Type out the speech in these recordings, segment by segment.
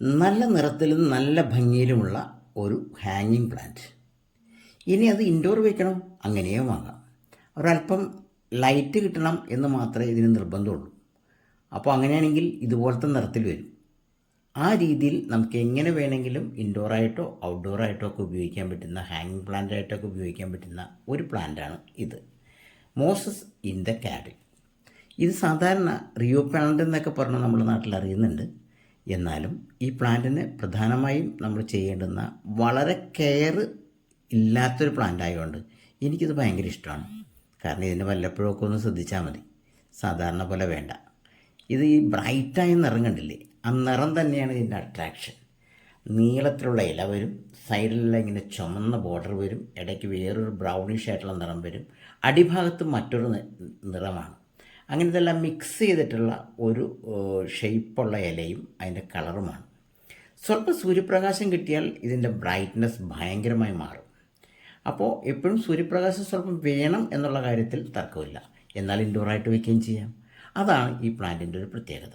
നല്ല നിറത്തിലും നല്ല ഭംഗിയിലുമുള്ള ഒരു ഹാങ്ങിങ് പ്ലാന്റ് ഇനി അത് ഇൻഡോർ വയ്ക്കണം അങ്ങനെയും വാങ്ങാം. ഒരല്പം ലൈറ്റ് കിട്ടണം എന്ന് മാത്രമേ ഇതിന് നിർബന്ധമുള്ളൂ. അപ്പോൾ അങ്ങനെയാണെങ്കിൽ ഇതുപോലത്തെ നിറത്തിൽ വരും. ആ രീതിയിൽ നമുക്ക് എങ്ങനെ വേണമെങ്കിലും ഇൻഡോറായിട്ടോ ഔട്ട്ഡോറായിട്ടോ ഒക്കെ ഉപയോഗിക്കാൻ പറ്റുന്ന ഹാങ്ങിങ് പ്ലാന്റായിട്ടൊക്കെ ഉപയോഗിക്കാൻ പറ്റുന്ന ഒരു പ്ലാന്റാണ് ഇത്. മോസസ് ഇൻ ദ കാഡിൽ ഇത് സാധാരണ റിയോ പ്ലാന്റ് എന്നൊക്കെ പറഞ്ഞ് നമ്മുടെ നാട്ടിൽ അറിയുന്നുണ്ട്. എന്നാലും ഈ പ്ലാന്റിന് പ്രധാനമായും നമ്മൾ ചെയ്യേണ്ടുന്ന വളരെ കെയർ ഇല്ലാത്തൊരു പ്ലാന്റ് ആയതുകൊണ്ട് എനിക്കിത് ഭയങ്കര ഇഷ്ടമാണ്. കാരണം ഇതിന് വല്ലപ്പോഴൊക്കെ ഒന്ന് ശ്രദ്ധിച്ചാൽ മതി. സാധാരണ പോലെ വേണ്ട. ഇത് ഈ ബ്രൈറ്റായ നിറം കണ്ടില്ലേ ആ നിറം തന്നെയാണ് ഇതിന്റെ അട്രാക്ഷൻ നീളത്തിലുള്ള ഇല വരും സൈഡിലുള്ള ഇങ്ങനെ ചുമന്ന ബോർഡർ വരും ഇടയ്ക്ക് വേറൊരു ബ്രൗണിഷ് ആയിട്ടുള്ള നിറം വരും. അടിഭാഗത്ത് മറ്റൊരു നിറമാണ്. അങ്ങനെ ഇതെല്ലാം മിക്സ് ചെയ്തിട്ടുള്ള ഒരു ഷെയ്പ്പുള്ള ഇലയും അതിന്റെ കളറുമാണ് സ്വല്പം സൂര്യപ്രകാശം കിട്ടിയാൽ ഇതിന്റെ ബ്രൈറ്റ്നസ് ഭയങ്കരമായി മാറും. അപ്പോൾ എപ്പോഴും സൂര്യപ്രകാശം സ്വല്പം വേണം എന്നുള്ള കാര്യത്തിൽ തർക്കമില്ല. എന്നാൽ ഇൻഡോറായിട്ട് വയ്ക്കുകയും ചെയ്യാം. അതാണ് ഈ പ്ലാന്റിന്റെ ഒരു പ്രത്യേകത.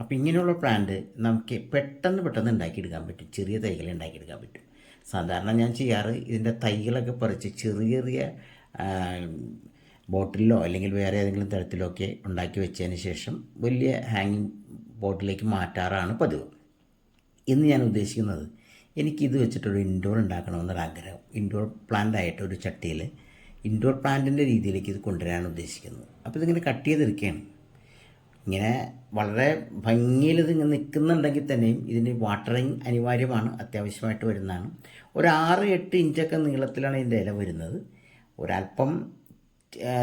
അപ്പോൾ ഇങ്ങനെയുള്ള പ്ലാന്റ് നമുക്ക് പെട്ടെന്ന് പെട്ടെന്ന് ഉണ്ടാക്കിയെടുക്കാൻ പറ്റും. ചെറിയ തൈകൾ ഉണ്ടാക്കിയെടുക്കാൻ പറ്റും. സാധാരണ ഞാൻ ചെയ്യാറ് ഇതിന്റെ തൈകളൊക്കെ പറിച്ച് ചെറിയ ചെറിയ ബോട്ടിലോ അല്ലെങ്കിൽ വേറെ ഏതെങ്കിലും തരത്തിലോ ഒക്കെ ഉണ്ടാക്കി വെച്ചതിന് ശേഷം വലിയ ഹാങ്ങിങ് ബോട്ടിലേക്ക് മാറ്റാറാണ് പതിവ്. ഇന്ന് ഞാൻ ഉദ്ദേശിക്കുന്നത് എനിക്കിത് വെച്ചിട്ടൊരു ഇൻഡോർ ഉണ്ടാക്കണമെന്നൊരാഗ്രഹം ഇൻഡോർ പ്ലാന്റ് ആയിട്ട് ഒരു ചട്ടിയിൽ ഇൻഡോർ പ്ലാന്റിന്റെ രീതിയിലേക്ക് ഇത് കൊണ്ടുവരാനാണ് ഉദ്ദേശിക്കുന്നത് അപ്പോൾ ഇതിങ്ങനെ കട്ട് ചെയ്തെടുക്കുകയാണ് ഇങ്ങനെ വളരെ ഭംഗിയിൽ ഇത് ഇങ്ങനെ നിൽക്കുന്നുണ്ടെങ്കിൽ തന്നെയും ഇതിന് വാട്ടറിങ് അനിവാര്യമാണ് അത്യാവശ്യമായിട്ട് വരുന്നതാണ്. ഒരു ആറ് എട്ട് ഇഞ്ചൊക്കെ നീളത്തിലാണ് ഇതിന്റെ ഇല വരുന്നത്. ഒരല്പം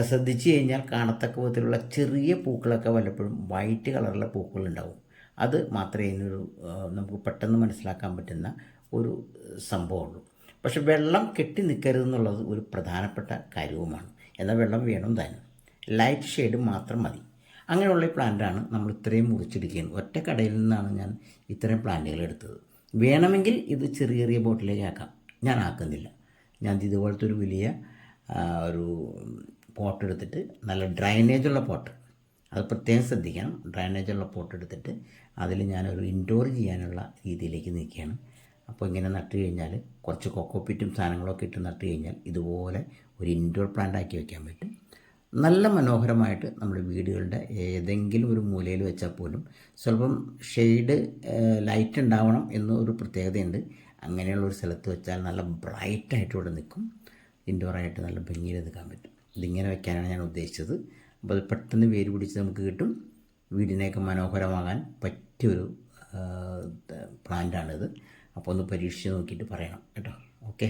ശ്രദ്ധിച്ചു കഴിഞ്ഞാൽ കാണത്തക്ക വിധത്തിലുള്ള ചെറിയ പൂക്കളൊക്കെ വല്ലപ്പോഴും വൈറ്റ് കളറിലെ പൂക്കളുണ്ടാവും. അത് മാത്രമേ ഇതിനൊരു നമുക്ക് പെട്ടെന്ന് മനസ്സിലാക്കാൻ പറ്റുന്ന ഒരു സംഭവമുള്ളൂ. പക്ഷെ വെള്ളം കെട്ടി നിൽക്കരുതെന്നുള്ളത് ഒരു പ്രധാനപ്പെട്ട കാര്യവുമാണ്. എന്നാൽ വെള്ളം വേണം താനും. ലൈറ്റ് ഷെയ്ഡ് മാത്രം മതി. അങ്ങനെയുള്ള പ്ലാന്റാണ് നമ്മൾ ഇത്രയും മുറിച്ചെടുക്കുകയാണ് ഒറ്റ കടയിൽ നിന്നാണ് ഞാൻ ഇത്രയും പ്ലാന്റുകൾ എടുത്തത്. വേണമെങ്കിൽ ഇത് ചെറിയ ചെറിയ ബോട്ടിലേക്ക് ആക്കാം. ഞാൻ ആക്കുന്നില്ല. ഞാൻ ഇതുപോലത്തെ ഒരു വലിയ ഒരു പോട്ട് എടുത്തിട്ട് നല്ല ഡ്രൈനേജുള്ള പോട്ട് അത് പ്രത്യേകം ശ്രദ്ധിക്കണം. ഡ്രൈനേജുള്ള പോട്ട് എടുത്തിട്ട് അതിൽ ഞാനൊരു ഇൻഡോർ ചെയ്യാനുള്ള രീതിയിലേക്ക് നിൽക്കുകയാണ് അപ്പോൾ ഇങ്ങനെ നട്ട് കഴിഞ്ഞാൽ കുറച്ച് കൊക്കോപ്പിറ്റും സാധനങ്ങളൊക്കെ ഇട്ട് നട്ട് കഴിഞ്ഞാൽ ഇതുപോലെ ഒരു ഇൻഡോർ പ്ലാന്റ് ആക്കി വെക്കാൻ പറ്റും. നല്ല മനോഹരമായിട്ട് നമ്മുടെ വീടുകളുടെ ഏതെങ്കിലും ഒരു മൂലയിൽ വെച്ചാൽ പോലും സ്വല്പം ഷെയ്ഡ് ലൈറ്റ് ഉണ്ടാവണം എന്നൊരു പ്രത്യേകതയുണ്ട്. അങ്ങനെയുള്ള ഒരു സ്ഥലത്ത് വെച്ചാൽ നല്ല ബ്രൈറ്റായിട്ട് ഇവിടെ നിൽക്കും. ഇൻഡോറായിട്ട് നല്ല ഭംഗിയിൽ നിൽക്കാൻ പറ്റും. ഇതിങ്ങനെ വെക്കാനാണ് ഞാൻ ഉദ്ദേശിച്ചത്. അപ്പോൾ അത് പെട്ടെന്ന് വേര് പിടിച്ച് നമുക്ക് കിട്ടും. വീടിനെയൊക്കെ മനോഹരമാകാൻ പറ്റിയൊരു പ്ലാന്റാണിത്. അപ്പോൾ ഒന്ന് പരീക്ഷിച്ച് നോക്കിയിട്ട് പറയണം കേട്ടോ. ഓക്കെ?